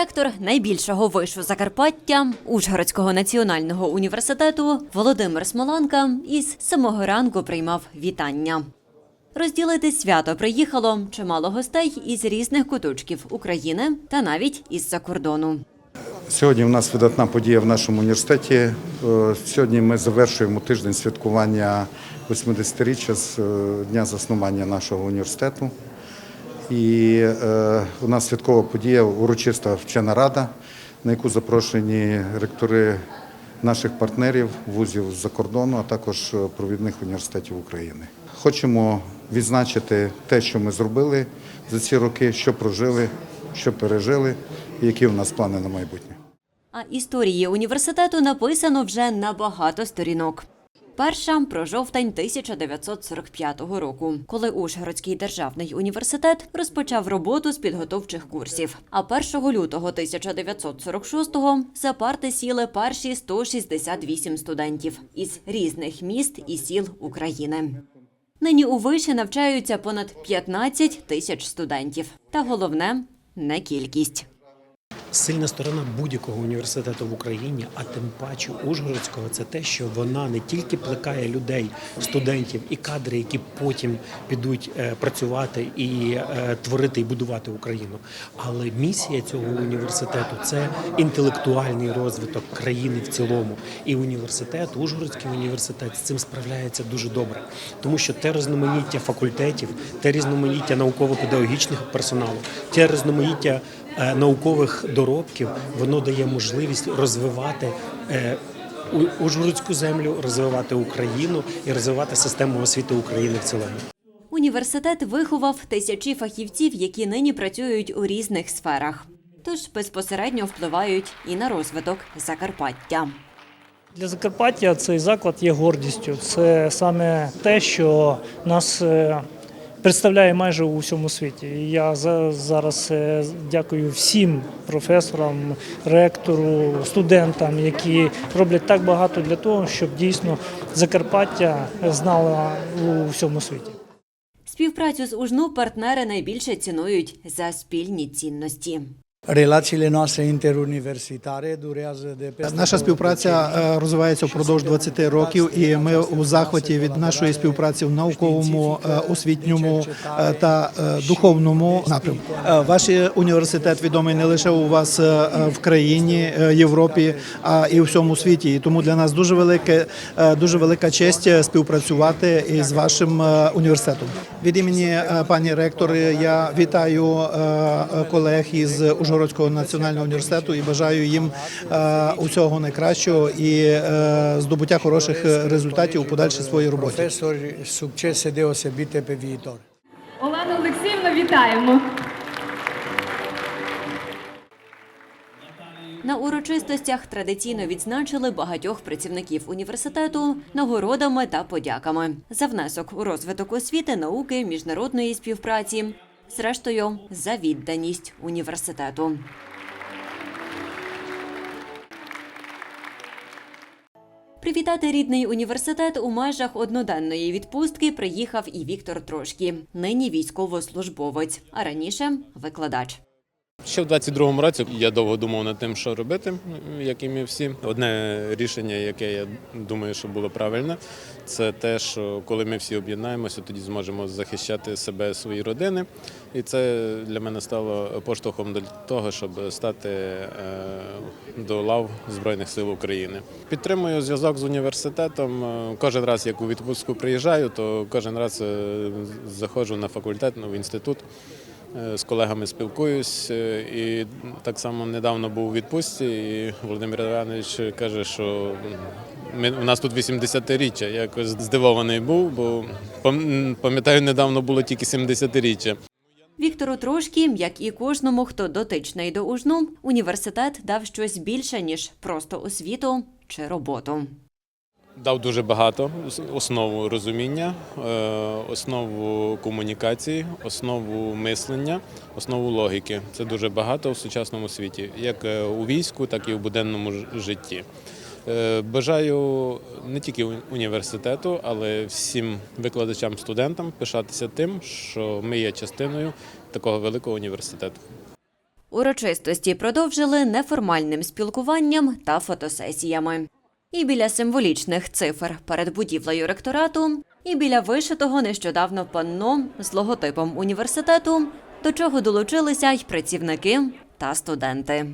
Ректор найбільшого вишу Закарпаття Ужгородського національного університету Володимир Смоланка із самого ранку приймав вітання. Розділити свято приїхало чимало гостей із різних куточків України та навіть із-за кордону. Сьогодні у нас видатна подія в нашому університеті. Е, Сьогодні ми завершуємо тиждень святкування 80-річчя з е, дня заснування нашого університету. І е, у нас святкова подія, урочиста вчена рада, на яку запрошені ректори наших партнерів, вузів з-за кордону, а також е, провідних університетів України. Хочемо відзначити те, що ми зробили за ці роки, що прожили, що пережили, і які у нас плани на майбутнє. А історії університету написано вже на багато сторінок. Перша про жовтень 1945 року, коли Ужгородський державний університет розпочав роботу з підготовчих курсів. А 1 лютого 1946-го за парти сіли перші 168 студентів із різних міст і сіл України. Нині у виші навчаються понад 15 тисяч студентів. Та головне не кількість. Сильна сторона будь-якого університету в Україні, а тим паче Ужгородського, це те, що вона не тільки плекає людей, студентів і кадри, які потім підуть е, працювати і е, творити і будувати Україну. Але місія цього університету це інтелектуальний розвиток країни в цілому. І університет, Ужгородський університет з цим справляється дуже добре, тому що те різноманіття факультетів, те різноманіття науково-педагогічних персоналу, те різноманіття наукових доробків, воно дає можливість розвивати. е, Ужгородську землю, розвивати Україну і розвивати систему освіти України в цілому. Університет виховав тисячі фахівців, які нині працюють у різних сферах. Тож безпосередньо впливають і на розвиток Закарпаття. Для Закарпаття цей заклад є гордістю. Це саме те, що нас е, представляє майже у всьому світі. Я за- зараз е, дякую всім професорам, ректору, студентам, які роблять так багато для того, щоб дійсно Закарпаття знала у всьому світі. Співпрацю з УЖНУ партнери найбільше цінують за спільні цінності. Noastre interuniversitare durează de peste Наша співпраця е, розвивається впродовж 20 років, і ми у захваті від нашої співпраці в науковому, е, освітньому е, та е, духовному напрямку. Е, Ваш університет відомий не лише у вас е, в країні, е, Європі, а і у всьому світі. І тому для нас дуже велике, е, дуже велика честь е, співпрацювати із вашим е, університетом. Від імені е, пані ректор я вітаю е, колег із Ужгородського національного університету і бажаю їм е, усього найкращого і е, здобуття хороших результатів у подальшій своїй роботі. viitor. Олену Олексіївну вітаємо. На урочистостях традиційно відзначили багатьох працівників університету нагородами та подяками за внесок у розвиток освіти, науки, міжнародної співпраці, зрештою за відданість університету. Привітати рідний університет у межах одноденної відпустки приїхав і Віктор Трошкі, нині військовослужбовець, а раніше викладач. Ще в 22-му році я довго думав над тим, що робити, як і ми всі. Одне рішення, яке я думаю, що було правильне, це те, що коли ми всі об'єднаємося, тоді зможемо захищати себе, свої родини. І це для мене стало поштовхом до того, щоб стати е, до лав Збройних сил України. Підтримую зв'язок з університетом. Е, Кожен раз, як у відпустку приїжджаю, то кожен раз е, заходжу на факультет, ну, в інститут. Е, З колегами спілкуюсь е, і так само недавно був у відпустці. І Володимир Іванович каже, що ми, у нас тут 80-річчя. Я якось здивований був, бо пам- пам'ятаю, недавно було тільки 70-річчя. Віктору Трошкі, як і кожному, хто дотичний до УЖНУ, університет дав щось більше, ніж просто освіту чи роботу. Дав дуже багато основу розуміння, е, основу комунікації, основу мислення, основу логіки. Це дуже багато в сучасному світі, як е, у війську, так і в буденному житті. Е, Бажаю не тільки університету, але всім викладачам, студентам пишатися тим, що ми є частиною такого великого університету. Урочистості продовжили неформальним спілкуванням та фотосесіями. І біля символічних цифр перед будівлею ректорату, і біля вишитого нещодавно панно з логотипом університету, до чого долучилися й працівники та студенти.